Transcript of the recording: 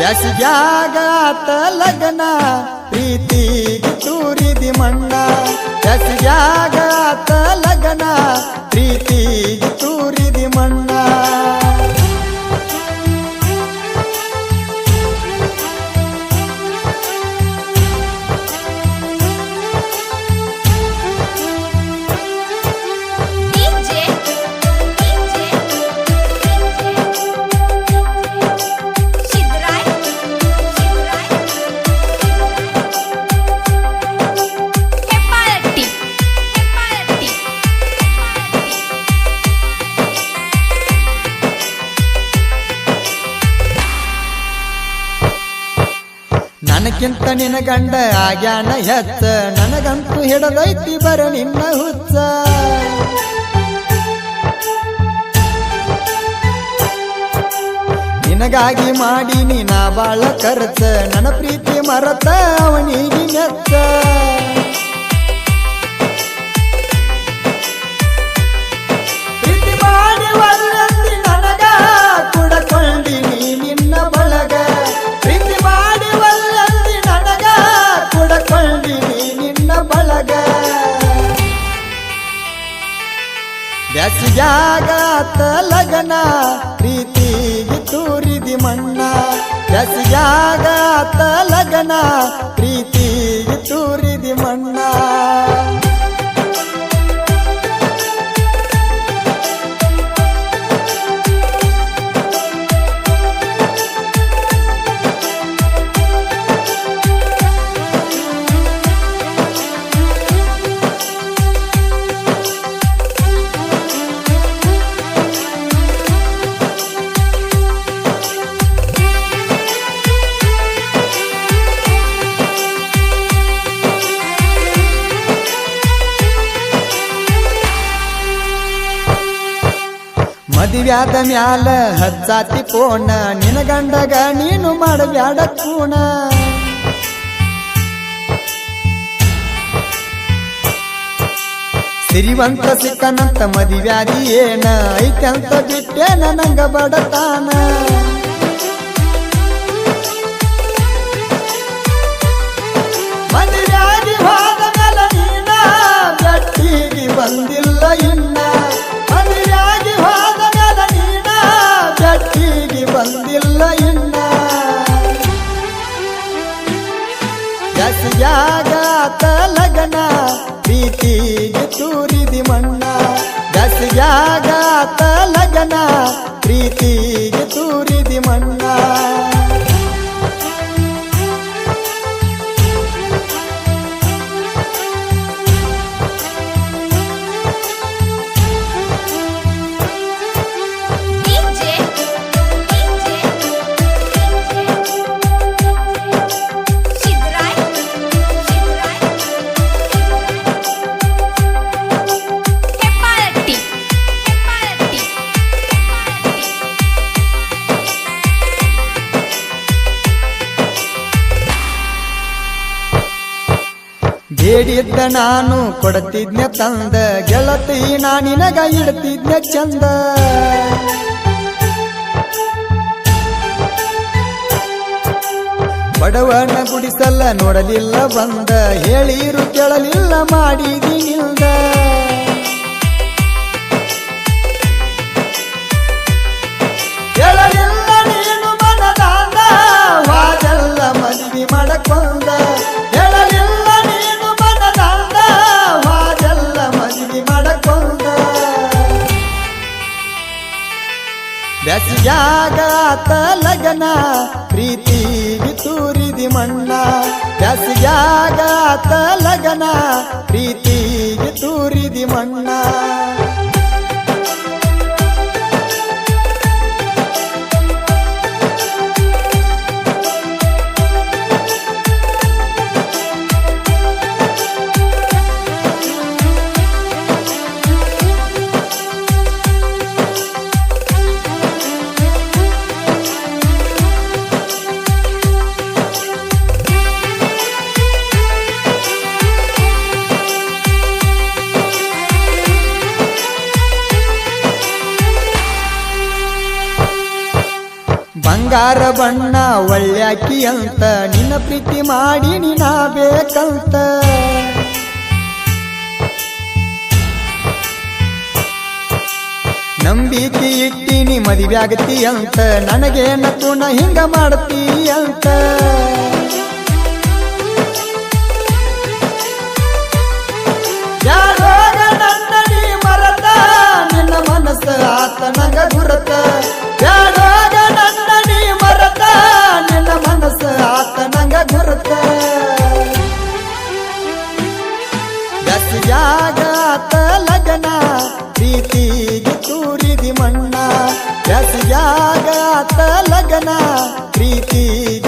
ಬ್ಯಾಸಿಗ್ಯಾಗಾತ ಲಗ್ನ ಪ್ರೀತಿ ಚೂರಿದಿ ಮಣ್ಣ. ಬ್ಯಾಸಿಗ್ಯಾಗಾತ ಲಗ್ನ ಪ್ರೀತಿ ಚೂರಿ ನನಗಿಂತ ನಿನ ಗಂಡ ಆಗ್ಯಾನ ಹೆತ್ತ ನನಗಂತೂ ಹಿಡದೈತಿ ಬರ ನಿನ್ನ ಹುಚ್ಚ. ನಿನಗಾಗಿ ಮಾಡಿ ನೀನ ಬಾಳ ಖರ್ಚ ನನ್ನ ಪ್ರೀತಿ ಮರತ ಅವನಿಗೆ ಮೆಚ್ಚ ಬ್ಯಾಸಿಗ್ಯಾಗಾತ ಲಗನ ಪ್ರೀತಿಗೆ ತೂರಿದಿ ಮಣ್ಣ. ಬ್ಯಾಸಿಗ್ಯಾಗಾತ ಲಗನ ಪ್ರೀತಿಗೆ ಮದುವ್ಯಾದ ಮ್ಯಾಲ ಹಚ್ಚಾತಿ ಪೋಣ. ನಿನ ಗಂಡಗ ನೀನು ಮಾಡಬ್ಯಾಡ ಕೂಣ ಸಿರಿವಂತ ಸಿಕ್ಕನಂತ ಮದುವ್ಯಾದಿ ಏನ? ಐತಂತ ಬಿಟ್ಟೇನ ನಂಗ ಬಡತಾನ? ಬಂದಿಲ್ಲ ಇನ್ನ. ಗಸಿಯಾಗಾತ ಲಗನ ಪ್ರೀತಿಗೆ ತೂರಿದಿ ಮಣ್ಣ. ಗಸಿಯಾಗಾತ ಲಗನ ಪ್ರೀತಿಗೆ ತೂರಿದಿ ಬೇಡಿದ್ದ ನಾನು, ಕೊಡ್ತಿದ್ನೆ ತಂದ ಗೆಳತಿ ನಾ ನಿನಗ ಇಡ್ತಿದ್ನೆ ಚಂದ. ಬಡವನ ಗುಡಿಸಲ್ಲ ನೋಡಲಿಲ್ಲ ಬಂದ, ಹೇಳಿರು ಕೇಳಲಿಲ್ಲ ಮಾಡಿದಿ ನಿಲ್ದ. ಬ್ಯಾಸಿಗ್ಯಾಗಾತ ಲಗನ ಪ್ರೀತಿ ತೂರಿದಿ ಮಣ್ಣ. ಬ್ಯಾಸಿಗ್ಯಾಗಾತ ಲಗನ ಪ್ರೀತಿ ತೂರಿದಿ ಮಣ್ಣ. ಬಂಗಾರ ಬಣ್ಣ ಒಳ್ಳ್ಯಾಕಿ ಅಂತ. ನಿನ್ನ ಪ್ರೀತಿ ಮಾಡಿ ನಿನ ಬೇಕಂತ ನಂಬಿಕೆ ಇಟ್ಟಿನಿ ಆಗತಿ ಅಂತ. ನನಗೇನ ತುಣ ಹಿಂಗ ಮಾಡ್ತೀ ಅಂತ. ಪ್ರೀತಿಗೆ ತೂರಿದಿ ಮಣ್ಣ ಗಸಿಯಾಗಾತ ಲಗನ ಪ್ರೀತಿಗೆ